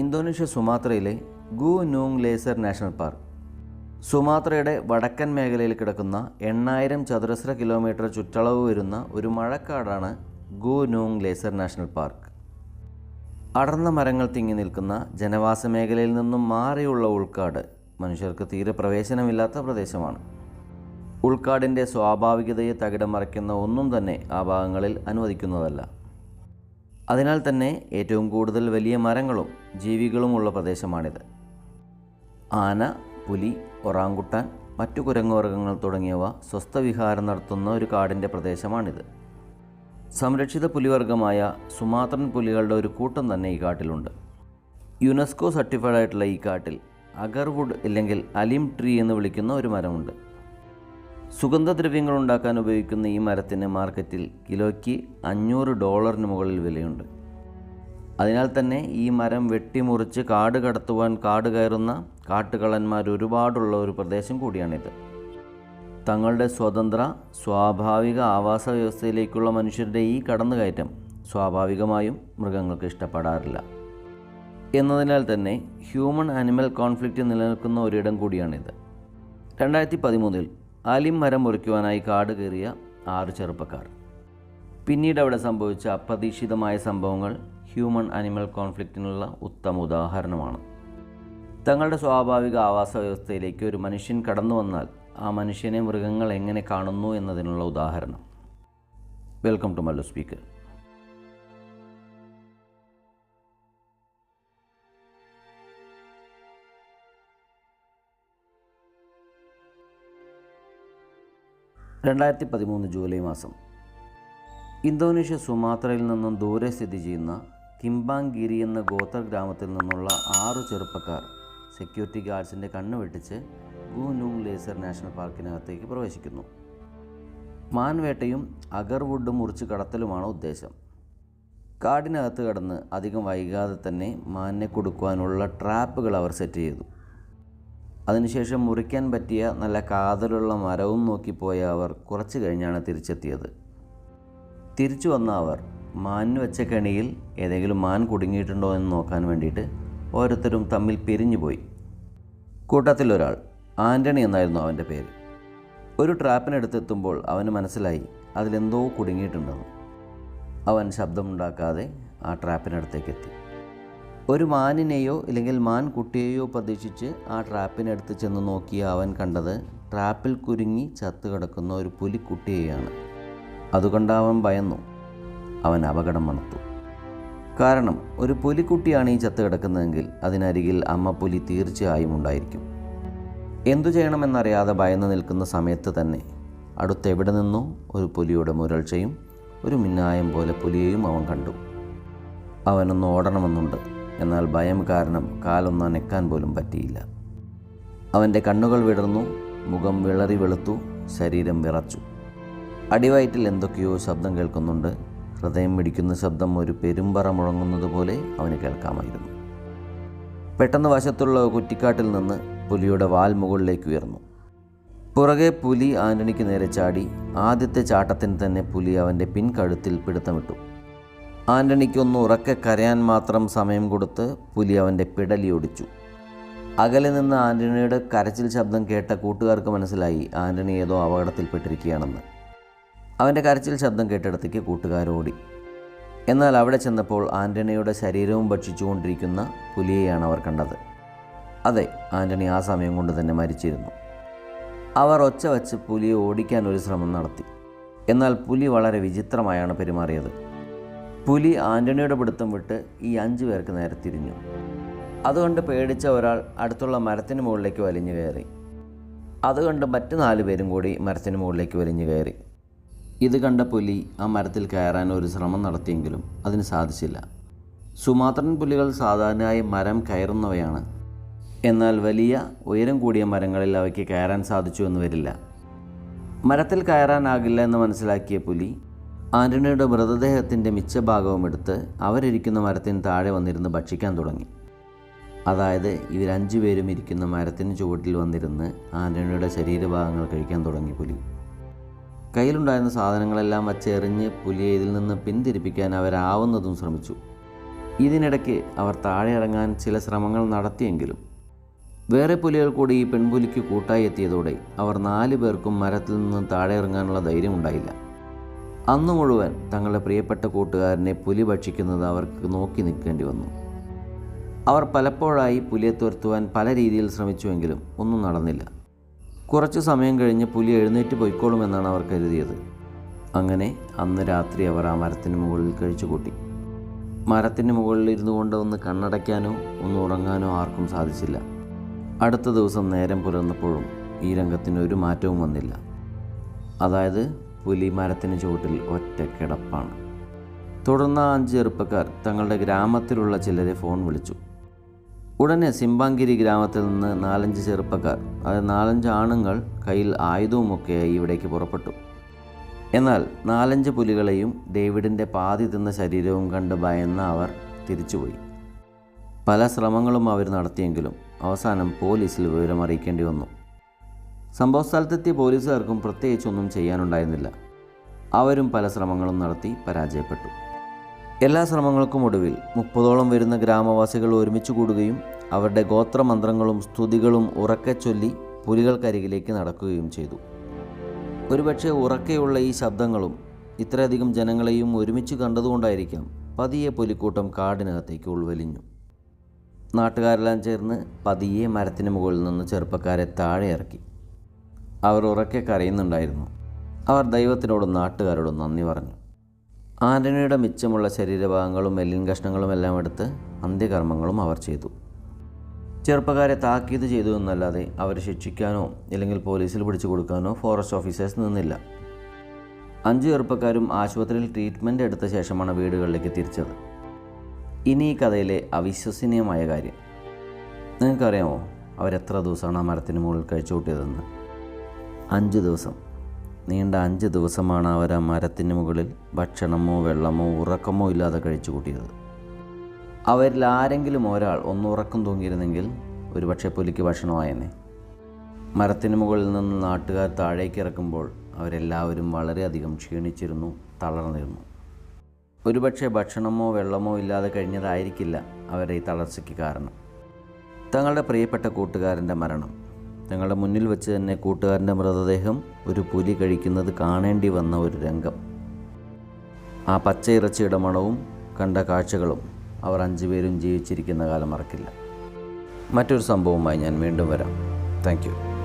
Indonesia സുമാത്രയിലെ Gunung Leuser national park. സുമാത്രയുടെ വടക്കൻ മേഖലയിൽ കിടക്കുന്ന എണ്ണായിരം ചതുരശ്ര കിലോമീറ്റർ ചുറ്റളവ് വരുന്ന ഒരു മഴക്കാടാണ് Gunung Leuser national park. അടർന്ന മരങ്ങൾ തിങ്ങി നിൽക്കുന്ന ജനവാസ മേഖലയിൽ നിന്നും മാറിയുള്ള ഉൾക്കാട് മനുഷ്യർക്ക് തീരെ പ്രവേശനമില്ലാത്ത പ്രദേശമാണ്. ഉൾക്കാടിന്റെ സ്വാഭാവികതയെ തകിടം മറയ്ക്കുന്ന ഒന്നും തന്നെ ആ ഭാഗങ്ങളിൽ അനുവദിക്കുന്നതല്ല. അതിനാൽ തന്നെ ഏറ്റവും കൂടുതൽ വലിയ മരങ്ങളും ജീവികളുമുള്ള പ്രദേശമാണിത്. ആന പുലി ഒറാങ്കുട്ടാൻ മറ്റു കുരങ്ങുവർഗങ്ങൾ തുടങ്ങിയവ സ്വസ്ഥവിഹാരം നടത്തുന്ന ഒരു കാടിന്റെ പ്രദേശമാണിത്. സംരക്ഷിത പുലിവർഗമായ സുമാത്രൻ പുലികളുടെ ഒരു കൂട്ടം തന്നെ ഈ കാട്ടിലുണ്ട്. യുനെസ്കോ സർട്ടിഫൈഡ് ആയിട്ടുള്ള ഈ കാട്ടിൽ അഗർവുഡ് ഇല്ലെങ്കിൽ അലിം ട്രീ എന്ന് വിളിക്കുന്ന ഒരു മരമുണ്ട്. സുഗന്ധദ്രവ്യങ്ങൾ ഉണ്ടാക്കാൻ ഉപയോഗിക്കുന്ന ഈ മരത്തിന് മാർക്കറ്റിൽ കിലോയ്ക്ക് അഞ്ഞൂറ് ഡോളറിന് മുകളിൽ വിലയുണ്ട്. അതിനാൽ തന്നെ ഈ മരം വെട്ടിമുറിച്ച് കാട് കടത്തുവാൻ കാട് കയറുന്ന കാട്ടുകള്ളന്മാർ ഒരുപാടുള്ള ഒരു പ്രദേശം കൂടിയാണിത്. തങ്ങളുടെ സ്വതന്ത്ര സ്വാഭാവിക ആവാസ വ്യവസ്ഥയിലേക്കുള്ള മനുഷ്യരുടെ ഈ കടന്നുകയറ്റം സ്വാഭാവികമായും മൃഗങ്ങൾക്ക് ഇഷ്ടപ്പെടാറില്ല. എന്നതിനാൽ തന്നെ ഹ്യൂമൺ ആനിമൽ കോൺഫ്ലിക്റ്റ് നിലനിൽക്കുന്ന ഒരിടം കൂടിയാണിത്. രണ്ടായിരത്തി പതിമൂന്നിൽ ആലിം മരം മുറിക്കുവാനായി കാട് കയറിയ ആറ് ചെറുപ്പക്കാർ. പിന്നീട് അവിടെ സംഭവിച്ച അപ്രതീക്ഷിതമായ സംഭവങ്ങൾ ഹ്യൂമൺ ആനിമൽ കോൺഫ്ലിക്റ്റിനുള്ള ഉത്തമ ഉദാഹരണമാണ്. തങ്ങളുടെ സ്വാഭാവിക ആവാസ വ്യവസ്ഥയിലേക്ക് ഒരു മനുഷ്യൻ കടന്നു വന്നാൽ ആ മനുഷ്യനെ മൃഗങ്ങൾ എങ്ങനെ കാണുന്നു എന്നതിനുള്ള ഉദാഹരണം. Welcome to Mallu speaker. രണ്ടായിരത്തി പതിമൂന്ന് ജൂലൈ മാസം. ഇന്തോനേഷ്യ സുമാത്രയിൽ നിന്നും ദൂരെ സ്ഥിതി ചെയ്യുന്ന കിംബാംഗിരി എന്ന ഗോത്ര ഗ്രാമത്തിൽ നിന്നുള്ള ആറു ചെറുപ്പക്കാർ സെക്യൂരിറ്റി ഗാർഡ്സിന്റെ കണ്ണ് വെട്ടിച്ച് ഗുനൂങ് ലേസർ നാഷണൽ പാർക്കിനകത്തേക്ക് പ്രവേശിക്കുന്നു. മാൻവേട്ടയും അഗർവുഡും മുറിച്ച് കടത്തലുമാണ് ഉദ്ദേശം. കാടിനകത്ത് കടന്ന് അധികം വൈകാതെ തന്നെ മാനിനെ കൊടുക്കുവാനുള്ള ട്രാപ്പുകൾ അവർ സെറ്റ് ചെയ്തു. അതിനുശേഷം മുറിക്കാൻ പറ്റിയ നല്ല കാതലുള്ള മരവും നോക്കിപ്പോയ അവർ കുറച്ചു കഴിഞ്ഞാണ് തിരിച്ചെത്തിയത്. തിരിച്ചു വന്ന അവർ മാനിന് വെച്ച കെണിയിൽ ഏതെങ്കിലും മാൻ കുടുങ്ങിയിട്ടുണ്ടോ എന്ന് നോക്കാൻ വേണ്ടിയിട്ട് ഓരോരുത്തരും തമ്മിൽ പിരിഞ്ഞുപോയി കൂട്ടത്തിലൊരാൾ ആന്റണി എന്നായിരുന്നു അവന്റെ പേര്. ഒരു ട്രാപ്പിനടുത്തെത്തുമ്പോൾ അവന് മനസ്സിലായി അതിലെന്തോ കുടുങ്ങിയിട്ടുണ്ടെന്ന്. അവൻ ശബ്ദമുണ്ടാക്കാതെ ആ ട്രാപ്പിനടുത്തേക്ക് എത്തി ഒരു മാനിനെയോ ഇല്ലെങ്കിൽ മാൻ കുട്ടിയെയോ പ്രതീക്ഷിച്ച് ആ ട്രാപ്പിനടുത്ത് ചെന്ന് നോക്കിയ അവൻ കണ്ടത് ട്രാപ്പിൽ കുരുങ്ങി ചത്തു കിടക്കുന്ന ഒരു പുലിക്കുട്ടിയെയാണ്. അതുകൊണ്ട് അവൻ ഭയന്നു. അവൻ അപകടം മണത്തു. കാരണം ഒരു പുലിക്കുട്ടിയാണ് ഈ ചത്ത് കിടക്കുന്നതെങ്കിൽ അതിനരികിൽ അമ്മ പുലി തീർച്ചയായും ഉണ്ടായിരിക്കും. എന്തു ചെയ്യണമെന്നറിയാതെ ഭയന്നു നിൽക്കുന്ന സമയത്ത് തന്നെ അടുത്തെവിടെ നിന്നോ ഒരു പുലിയുടെ മുരൾച്ചയും ഒരു മിന്നായം പോലെ പുലിയെയും അവൻ കണ്ടു. അവനൊന്ന് ഓടണമെന്നുണ്ട്. എന്നാൽ ഭയം കാരണം കാലൊന്ന് അനക്കാൻ പോലും പറ്റിയില്ല. അവന്റെ കണ്ണുകൾ വിടർന്നു മുഖം വിളറി വെളുത്തു ശരീരം വിറച്ചു. അടിവയറ്റിൽ എന്തൊക്കെയോ ശബ്ദം കേൾക്കുന്നുണ്ട്. ഹൃദയം മിടിക്കുന്ന ശബ്ദം ഒരു പെരുമ്പറ മുഴങ്ങുന്നത് പോലെ അവന് കേൾക്കാമായിരുന്നു. പെട്ടെന്ന് വശത്തുള്ള കുറ്റിക്കാട്ടിൽ നിന്ന് പുലിയുടെ വാൽ മുകളിലേക്ക് ഉയർന്നു. പുറകെ പുലി ആന്റണിക്ക് നേരെ ചാടി ആദ്യത്തെ ചാട്ടത്തിന് തന്നെ പുലി അവന്റെ പിൻകഴുത്തിൽ പിടുത്തമിട്ടു. ആന്റണിക്കൊന്ന് ഉറക്കെ കരയാൻ മാത്രം സമയം കൊടുത്ത് പുലി അവന്റെ പിടലി ഒടിച്ചു അകലെ നിന്ന് ആന്റണിയുടെ കരച്ചിൽ ശബ്ദം കേട്ട കൂട്ടുകാർക്ക് മനസ്സിലായി ആന്റണി ഏതോ അപകടത്തിൽപ്പെട്ടിരിക്കുകയാണെന്ന്. അവന്റെ കരച്ചിൽ ശബ്ദം കേട്ടിടത്തേക്ക് കൂട്ടുകാരോടി എന്നാൽ അവിടെ ചെന്നപ്പോൾ ആന്റണിയുടെ ശരീരവും ഭക്ഷിച്ചുകൊണ്ടിരിക്കുന്ന പുലിയെയാണ് അവർ കണ്ടത്. അതെ ആന്റണി ആ സമയം കൊണ്ട് തന്നെ മരിച്ചിരുന്നു. അവർ ഒച്ച വച്ച് പുലിയെ ഓടിക്കാൻ ഒരു ശ്രമം നടത്തി. എന്നാൽ പുലി വളരെ വിചിത്രമായാണ് പെരുമാറിയത്. പുലി ആന്റണിയുടെ പിടുത്തം വിട്ട് ഈ അഞ്ചു പേർക്ക് നേരെ തിരിഞ്ഞു. അതുകൊണ്ട് പേടിച്ച ഒരാൾ അടുത്തുള്ള മരത്തിന് മുകളിലേക്ക് വലിഞ്ഞു കയറി. അതുകൊണ്ട് മറ്റു നാല് പേരും കൂടി മരത്തിന് മുകളിലേക്ക് വലിഞ്ഞു കയറി. ഇത് കണ്ട പുലി ആ മരത്തിൽ കയറാൻ ഒരു ശ്രമം നടത്തിയെങ്കിലും അതിന് സാധിച്ചില്ല. സുമാത്രൻ പുലികൾ സാധാരണയായി മരം കയറുന്നവയാണ്. എന്നാൽ വലിയ ഉയരം കൂടിയ മരങ്ങളിൽ അവയ്ക്ക് കയറാൻ സാധിച്ചു എന്ന് വരില്ല. മരത്തിൽ കയറാനാകില്ല എന്ന് മനസ്സിലാക്കിയ പുലി ആന്റണിയുടെ മൃതദേഹത്തിന്റെ മിച്ചഭാഗവും എടുത്ത് അവരിരിക്കുന്ന മരത്തിന് താഴെ വന്നിരുന്ന് ഭക്ഷിക്കാൻ തുടങ്ങി. അതായത് ഇവരഞ്ചു പേരും ഇരിക്കുന്ന മരത്തിന് ചുവട്ടിൽ വന്നിരുന്ന് ആന്റണിയുടെ ശരീരഭാഗങ്ങൾ കഴിക്കാൻ തുടങ്ങി പുലി. കയ്യിലുണ്ടായിരുന്ന സാധനങ്ങളെല്ലാം വച്ചെറിഞ്ഞ് പുലിയെ ഇതിൽ നിന്ന് പിന്തിരിപ്പിക്കാൻ അവരാവുന്നതും ശ്രമിച്ചു. ഇതിനിടയ്ക്ക് അവർ താഴെ ഇറങ്ങാൻ ചില ശ്രമങ്ങൾ നടത്തിയെങ്കിലും വേറെ പുലികൾ കൂടി ഈ പെൺപുലിക്ക് കൂട്ടായി എത്തിയതോടെ അവർ നാല് പേർക്കും മരത്തിൽ നിന്ന് താഴെ ഇറങ്ങാനുള്ള ധൈര്യം ഉണ്ടായില്ല. അന്നു മുഴുവൻ തങ്ങളുടെ പ്രിയപ്പെട്ട കൂട്ടുകാരനെ പുലി ഭക്ഷിക്കുന്നത് അവർക്ക് നോക്കി നിൽക്കേണ്ടി വന്നു. അവർ പലപ്പോഴായി പുലിയെ തുരത്തുവാൻ പല രീതിയിൽ ശ്രമിച്ചുവെങ്കിലും ഒന്നും നടന്നില്ല. കുറച്ച് സമയം കഴിഞ്ഞ് പുലി എഴുന്നേറ്റ് പൊയ്ക്കോളുമെന്നാണ് അവർ കരുതിയത്. അങ്ങനെ അന്ന് രാത്രി അവർ ആ മരത്തിന് മുകളിൽ കഴിച്ചുകൂട്ടി. മരത്തിന് മുകളിൽ ഇരുന്നു കൊണ്ട് ഒന്ന് കണ്ണടയ്ക്കാനോ ഒന്ന് ഉറങ്ങാനോ ആർക്കും സാധിച്ചില്ല. അടുത്ത ദിവസം നേരം പുലർന്നപ്പോഴും ഈ രംഗത്തിന് ഒരു മാറ്റവും വന്നില്ല. അതായത് പുലി മരത്തിന് ചുവട്ടിൽ ഒറ്റ കിടപ്പാണ്. തുടർന്ന് അഞ്ച് ചെറുപ്പക്കാർ തങ്ങളുടെ ഗ്രാമത്തിലുള്ള ചിലരെ ഫോൺ വിളിച്ചു. ഉടനെ സിംബാങ്കിരി ഗ്രാമത്തിൽ നിന്ന് നാലഞ്ച് ചെറുപ്പക്കാർ അതായത് നാലഞ്ച് ആണുങ്ങൾ കയ്യിൽ ആയുധവുമൊക്കെയായി ഇവിടേക്ക് പുറപ്പെട്ടു. എന്നാൽ നാലഞ്ച് പുലികളെയും ഡേവിഡിന്റെ പാതി തിന്ന ശരീരവും കണ്ട് ഭയന്ന അവർ തിരിച്ചുപോയി. പല ശ്രമങ്ങളും അവർ നടത്തിയെങ്കിലും അവസാനം പോലീസിൽ വിവരം അറിയിക്കേണ്ടി വന്നു. സംഭവസ്ഥലത്തെത്തിയ പോലീസുകാർക്കും പ്രത്യേകിച്ചൊന്നും ചെയ്യാനുണ്ടായിരുന്നില്ല. അവരും പല ശ്രമങ്ങളും നടത്തി പരാജയപ്പെട്ടു. എല്ലാ ശ്രമങ്ങൾക്കും ഒടുവിൽ മുപ്പതോളം വരുന്ന ഗ്രാമവാസികൾ ഒരുമിച്ച് കൂടുകയും അവരുടെ ഗോത്രമന്ത്രങ്ങളും സ്തുതികളും ഉറക്കെ ചൊല്ലി പുലികൾക്കരികിലേക്ക് നടക്കുകയും ചെയ്തു. ഒരുപക്ഷെ ഉറക്കെയുള്ള ഈ ശബ്ദങ്ങളും ഇത്രയധികം ജനങ്ങളെയും ഒരുമിച്ച് കണ്ടതുകൊണ്ടായിരിക്കാം പതിയെ പുലിക്കൂട്ടം കാടിനകത്തേക്ക് ഉൾവലിഞ്ഞു. നാട്ടുകാരെല്ലാം ചേർന്ന് പതിയെ മരത്തിന് മുകളിൽ നിന്ന് ചെറുപ്പക്കാരെ താഴെ ഇറക്കി അവർ ഉറക്കെ കരയുന്നുണ്ടായിരുന്നു. അവർ ദൈവത്തിനോടും നാട്ടുകാരോടും നന്ദി പറഞ്ഞു. ആന്റണിയുടെ മിച്ചമുള്ള ശരീരഭാഗങ്ങളും എല്ലിൻ കഷ്ണങ്ങളും എല്ലാം എടുത്ത് അന്ത്യകർമ്മങ്ങളും അവർ ചെയ്തു. ചെറുപ്പക്കാരെ താക്കീത് ചെയ്തു എന്നല്ലാതെ അവരെ ശിക്ഷിക്കാനോ അല്ലെങ്കിൽ പോലീസിൽ പിടിച്ചു കൊടുക്കാനോ ഫോറസ്റ്റ് ഓഫീസേഴ്സ് നിന്നില്ല. അഞ്ച് ചെറുപ്പക്കാരും ആശുപത്രിയിൽ ട്രീറ്റ്മെന്റ് എടുത്ത ശേഷമാണ് വീടുകളിലേക്ക് തിരിച്ചത്. ഇനി ഈ കഥയിലെ അവിശ്വസനീയമായ കാര്യം. നിങ്ങൾക്കറിയാമോ? അവരെത്ര ദിവസമാണ് ആ മരത്തിന് മുകളിൽ കഴിച്ചു കൂട്ടിയതെന്ന് അഞ്ച് ദിവസം. നീണ്ട അഞ്ച് ദിവസമാണ് അവർ ആ മരത്തിന് മുകളിൽ ഭക്ഷണമോ വെള്ളമോ ഉറക്കമോ ഇല്ലാതെ കഴിച്ചു കൂട്ടിയത്. അവരിൽ ആരെങ്കിലും ഒരാൾ ഒന്ന് ഉറക്കം തൂങ്ങിയിരുന്നെങ്കിൽ ഒരുപക്ഷെ പുലിക്ക് ഭക്ഷണമായെന്നേ. മരത്തിന് മുകളിൽ നിന്ന് നാട്ടുകാർ താഴേക്ക് ഇറക്കുമ്പോൾ അവരെല്ലാവരും വളരെയധികം ക്ഷീണിച്ചിരുന്നു തളർന്നിരുന്നു. ഒരുപക്ഷെ ഭക്ഷണമോ വെള്ളമോ ഇല്ലാതെ കഴിഞ്ഞതായിരിക്കില്ല അവരെ ഈ തളർച്ചയ്ക്ക് കാരണം. തങ്ങളുടെ പ്രിയപ്പെട്ട കൂട്ടുകാരന്റെ മരണം. തങ്ങളുടെ മുന്നിൽ വെച്ച് തന്നെ കൂട്ടുകാരന്റെ മൃതദേഹം ഒരു പുലി കഴിക്കുന്നത് കാണേണ്ടി വന്ന ഒരു രംഗം. ആ പച്ച ഇറച്ചിയുടെ മണവും കണ്ട കാഴ്ചകളും അവർ അഞ്ചുപേരും ജീവിച്ചിരിക്കുന്ന കാലം മറക്കില്ല. മറ്റൊരു സംഭവവുമായി ഞാൻ വീണ്ടും വരാം. താങ്ക്